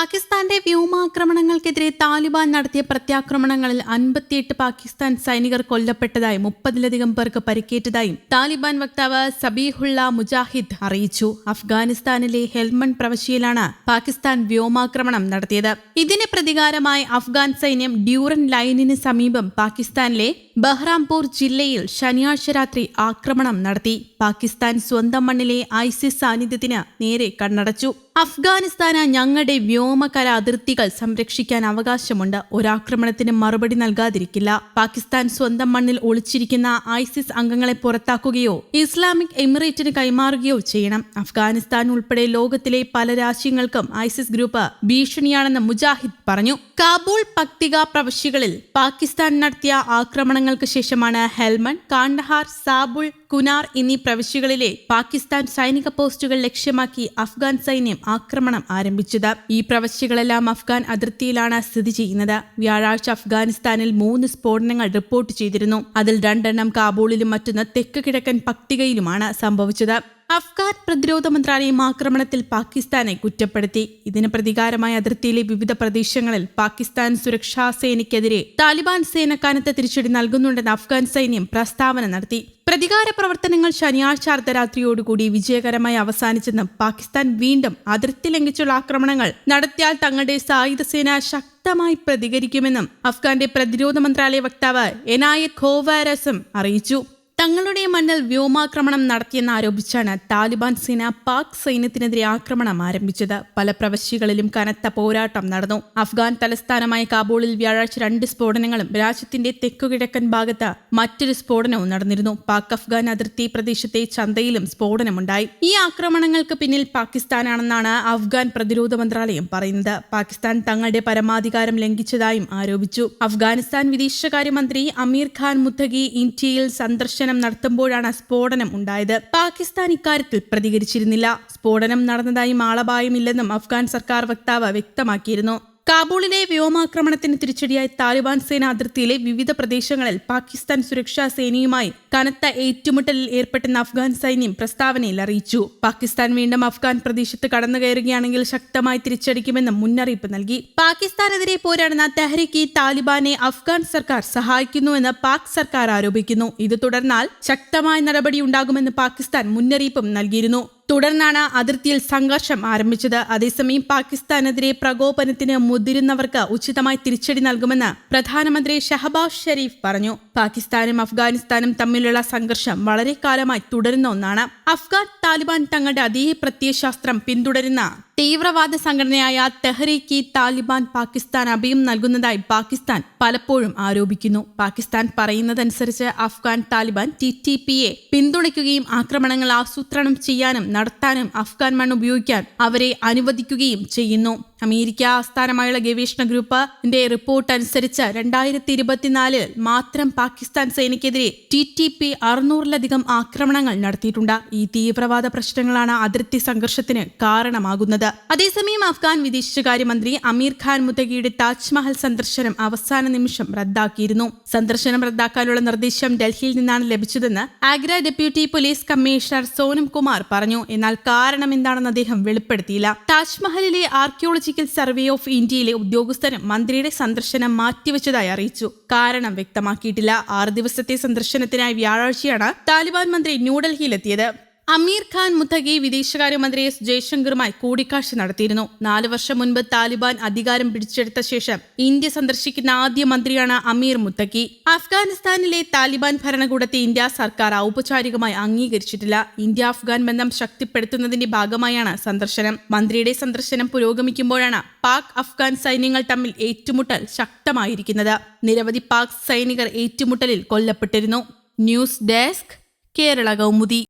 പാകിസ്ഥാന്റെ വ്യോമാക്രമണങ്ങൾക്കെതിരെ താലിബാൻ നടത്തിയ പ്രത്യാക്രമണങ്ങളിൽ അൻപത്തിയെട്ട് പാകിസ്ഥാൻ സൈനികർ കൊല്ലപ്പെട്ടതായും മുപ്പതിലധികം പേർക്ക് പരിക്കേറ്റതായും താലിബാൻ വക്താവ് സബീഹുള്ള മുജാഹിദ് അറിയിച്ചു. അഫ്ഗാനിസ്ഥാനിലെ ഹെൽമൺ പ്രവശ്യയിലാണ് പാകിസ്ഥാൻ വ്യോമാക്രമണം നടത്തിയത്. ഇതിന് പ്രതികാരമായി അഫ്ഗാൻ സൈന്യം ഡ്യൂറൻ ലൈനിന് സമീപം പാകിസ്ഥാനിലെ ബഹ്റാംപൂർ ജില്ലയിൽ ശനിയാഴ്ച രാത്രി ആക്രമണം നടത്തി. പാകിസ്ഥാൻ സ്വന്തം മണ്ണിലെ ഐസിസ് സാന്നിധ്യത്തിന് നേരെ കണ്ണടച്ചു. അഫ്ഗാനിസ്ഥാന് ഞങ്ങളുടെ വ്യോമകര അതിർത്തികൾ സംരക്ഷിക്കാൻ അവകാശമുണ്ട്. ഒരാക്രമണത്തിന് മറുപടി നൽകാതിരിക്കില്ല. പാകിസ്ഥാൻ സ്വന്തം മണ്ണിൽ ഒളിച്ചിരിക്കുന്ന ഐസിസ് അംഗങ്ങളെ പുറത്താക്കുകയോ ഇസ്ലാമിക് എമിറേറ്റിന് കൈമാറുകയോ ചെയ്യണം. അഫ്ഗാനിസ്ഥാൻ ഉൾപ്പെടെ ലോകത്തിലെ പല രാജ്യങ്ങൾക്കും ഐസിസ് ഗ്രൂപ്പ് ഭീഷണിയാണെന്ന് മുജാഹിദ് പറഞ്ഞു. കാബൂൾ പക്തിക പ്രവശ്യകളിൽ പാകിസ്ഥാൻ നടത്തിയ ആക്രമണങ്ങൾക്ക് ശേഷമാണ് ഹെൽമൺ കാണ്ഡഹാർ സാബുൾ കുനാർ എന്നീ പ്രവിശ്യകളിലെ പാകിസ്ഥാൻ സൈനിക പോസ്റ്റുകൾ ലക്ഷ്യമാക്കി അഫ്ഗാൻ സൈന്യം ആക്രമണം ആരംഭിച്ചത്. ഈ പ്രവശ്യകളെല്ലാം അഫ്ഗാൻ അതിർത്തിയിലാണ് സ്ഥിതി ചെയ്യുന്നത്. വ്യാഴാഴ്ച അഫ്ഗാനിസ്ഥാനിൽ മൂന്ന് സ്ഫോടനങ്ങൾ റിപ്പോർട്ട് ചെയ്തിരുന്നു. അതിൽ രണ്ടെണ്ണം കാബൂളിലും മറ്റൊന്ന് തെക്ക് കിഴക്കൻ പക്തികയിലുമാണ് സംഭവിച്ചത്. അഫ്ഗാൻ പ്രതിരോധ മന്ത്രാലയം ആക്രമണത്തിൽ പാകിസ്ഥാനെ കുറ്റപ്പെടുത്തി. ഇതിന് പ്രതികാരമായ അതിർത്തിയിലെ വിവിധ പ്രദേശങ്ങളിൽ പാകിസ്ഥാൻ സുരക്ഷാ സേനയ്ക്കെതിരെ താലിബാൻ സേന കനത്ത തിരിച്ചടി നൽകുന്നുണ്ടെന്ന് അഫ്ഗാൻ സൈന്യം പ്രസ്താവന നടത്തി. പ്രതികാര പ്രവർത്തനങ്ങൾ ശനിയാഴ്ച അർദ്ധരാത്രിയോടുകൂടി വിജയകരമായി അവസാനിച്ചെന്നും പാകിസ്ഥാൻ വീണ്ടും അതിർത്തി ലംഘിച്ചുള്ള ആക്രമണങ്ങൾ നടത്തിയാൽ തങ്ങളുടെ സായുധ സേന ശക്തമായി പ്രതികരിക്കുമെന്നും അഫ്ഗാന്റെ പ്രതിരോധ മന്ത്രാലയ വക്താവ് എനായ ഖോവാരസും അറിയിച്ചു. തങ്ങളുടെ മണ്ണിൽ വ്യോമാക്രമണം നടത്തിയെന്ന് ആരോപിച്ചാണ് താലിബാൻ സേന പാക് സൈന്യത്തിനെതിരെ ആക്രമണം ആരംഭിച്ചത്. പല പ്രവശ്യകളിലും കനത്ത പോരാട്ടം നടന്നു. അഫ്ഗാൻ തലസ്ഥാനമായ കാബൂളിൽ വ്യാഴാഴ്ച രണ്ട് സ്ഫോടനങ്ങളും രാജ്യത്തിന്റെ തെക്കുകിഴക്കൻ ഭാഗത്ത് മറ്റൊരു സ്ഫോടനവും നടന്നിരുന്നു. പാക് അഫ്ഗാൻ അതിർത്തി പ്രദേശത്തെ ചന്തയിലും സ്ഫോടനമുണ്ടായി. ഈ ആക്രമണങ്ങൾക്ക് പിന്നിൽ പാകിസ്ഥാനാണെന്നാണ് അഫ്ഗാൻ പ്രതിരോധ മന്ത്രാലയം പറയുന്നത്. പാകിസ്ഥാൻ തങ്ങളുടെ പരമാധികാരം ലംഘിച്ചതായും ആരോപിച്ചു. അഫ്ഗാനിസ്ഥാൻ വിദേശകാര്യമന്ത്രി അമീർ ഖാൻ മുത്തഗി ഇന്ത്യയിൽ സന്ദർശനം നടത്തുമ്പോഴാണ് സ്ഫോടനം ഉണ്ടായത്. പാകിസ്ഥാൻ ഇക്കാര്യത്തിൽ പ്രതികരിച്ചിരുന്നില്ല. സ്ഫോടനം നടന്നതായും ആളപായമില്ലെന്നും അഫ്ഗാൻ സർക്കാർ വക്താവ് വ്യക്തമാക്കിയിരുന്നു. കാബൂളിലെ വ്യോമാക്രമണത്തിന് തിരിച്ചടിയായി താലിബാൻ സേന അതിർത്തിയിലെ വിവിധ പ്രദേശങ്ങളിൽ പാകിസ്ഥാൻ സുരക്ഷാ സേനയുമായി കനത്ത ഏറ്റുമുട്ടലിൽ ഏർപ്പെട്ടെന്ന് അഫ്ഗാൻ സൈന്യം പ്രസ്താവനയിൽ അറിയിച്ചു. പാകിസ്ഥാൻ വീണ്ടും അഫ്ഗാൻ പ്രദേശത്ത് കടന്നുകയറുകയാണെങ്കിൽ ശക്തമായി തിരിച്ചടിക്കുമെന്നും മുന്നറിയിപ്പ് നൽകി. പാകിസ്ഥാനെതിരെ പോരാടുന്ന തെഹ്രിക്ക് താലിബാനെ അഫ്ഗാൻ സർക്കാർ സഹായിക്കുന്നുവെന്ന് പാക് സർക്കാർ ആരോപിക്കുന്നു. ഇത് തുടർന്നാൽ ശക്തമായ നടപടിയുണ്ടാകുമെന്ന് പാകിസ്ഥാൻ മുന്നറിയിപ്പും നൽകിയിരുന്നു. തുടർന്നാണ് അതിർത്തിയിൽ സംഘർഷം ആരംഭിച്ചത്. അതേസമയം പാകിസ്ഥാനെതിരെ പ്രകോപനത്തിന് മുതിരുന്നവർക്ക് ഉചിതമായി തിരിച്ചടി നൽകുമെന്ന് പ്രധാനമന്ത്രി ഷഹബാസ് ഷെരീഫ് പറഞ്ഞു. പാകിസ്ഥാനും അഫ്ഗാനിസ്ഥാനും തമ്മിലുള്ള സംഘർഷം വളരെ കാലമായി തുടരുന്ന ഒന്നാണ്. അഫ്ഗാൻ താലിബാൻ തങ്ങളുടെ അതേ പ്രത്യയശാസ്ത്രം പിന്തുടരുന്ന തീവ്രവാദ സംഘടനയായ തെഹ്രീക്ക് താലിബാൻ പാകിസ്ഥാൻ അഭയം നൽകുന്നതായി പാകിസ്ഥാൻ പലപ്പോഴും ആരോപിക്കുന്നു. പാകിസ്ഥാൻ പറയുന്നതനുസരിച്ച് Afghan Taliban T T P A പിന്തുണയ്ക്കുകയും ആക്രമണങ്ങൾ ആസൂത്രണം ചെയ്യാനും നടത്താനും അഫ്ഗാൻ മണ്ണ് ഉപയോഗിക്കാൻ അവരെ അനുവദിക്കുകയും ചെയ്യുന്നു. അമേരിക്ക ആസ്ഥാനമായുള്ള ഗവേഷണ ഗ്രൂപ്പിന്റെ റിപ്പോർട്ട് അനുസരിച്ച് രണ്ടായിരത്തി ഇരുപത്തിനാലിൽ മാത്രം പാകിസ്ഥാൻ സേനയ്ക്കെതിരെ ടി ടി പി അറുന്നൂറിലധികം ആക്രമണങ്ങൾ നടത്തിയിട്ടുണ്ട്. ഈ തീവ്രവാദ പ്രശ്നങ്ങളാണ് അതിർത്തി സംഘർഷത്തിന് കാരണമാകുന്നത്. അതേസമയം അഫ്ഗാൻ വിദേശകാര്യമന്ത്രി അമീർ ഖാൻ മുത്തകിയുടെ താജ്മഹൽ സന്ദർശനം അവസാന നിമിഷം റദ്ദാക്കിയിരുന്നു. സന്ദർശനം റദ്ദാക്കാനുള്ള നിർദ്ദേശം ഡൽഹിയിൽ നിന്നാണ് ലഭിച്ചതെന്ന് Agra deputy police commissioner Sonam Kumar പറഞ്ഞു. എന്നാൽ കാരണം എന്താണെന്ന് അദ്ദേഹം വെളിപ്പെടുത്തിയില്ല. താജ്മഹലിലെ ആർക്കിയോളജിക്കൽ സർവേ ഓഫ് ഇന്ത്യയിലെ ഉദ്യോഗസ്ഥരും മന്ത്രിയുടെ സന്ദർശനം മാറ്റിവെച്ചതായി അറിയിച്ചു. കാരണം വ്യക്തമാക്കിയിട്ടില്ല. ആറ് ദിവസത്തെ സന്ദർശനത്തിനായി വ്യാഴാഴ്ചയാണ് താലിബാൻ മന്ത്രി ന്യൂഡൽഹിയിലെത്തിയത്. അമീർ ഖാൻ മുത്തഖി വിദേശകാര്യമന്ത്രി എസ് ജയശങ്കറുമായി കൂടിക്കാഴ്ച നടത്തിയിരുന്നു. നാല് വർഷം മുൻപ് താലിബാൻ അധികാരം പിടിച്ചെടുത്ത ശേഷം ഇന്ത്യ സന്ദർശിക്കുന്ന ആദ്യ മന്ത്രിയാണ് അമീർ മുത്തഖി അഫ്ഗാനിസ്ഥാനിലെ താലിബാൻ ഭരണകൂടത്തെ ഇന്ത്യ സർക്കാർ ഔപചാരികമായി അംഗീകരിച്ചിട്ടില്ല. ഇന്ത്യ അഫ്ഗാൻ ബന്ധം ശക്തിപ്പെടുത്തുന്നതിന്റെ ഭാഗമായാണ് സന്ദർശനം. മന്ത്രിയുടെ സന്ദർശനം പുരോഗമിക്കുമ്പോഴാണ് പാക് അഫ്ഗാൻ സൈന്യങ്ങൾ തമ്മിൽ ഏറ്റുമുട്ടൽ ശക്തമായിരിക്കുന്നത്. നിരവധി പാക് സൈനികർ ഏറ്റുമുട്ടലിൽ കൊല്ലപ്പെട്ടിരുന്നു. News desk Kerala Kaumudi.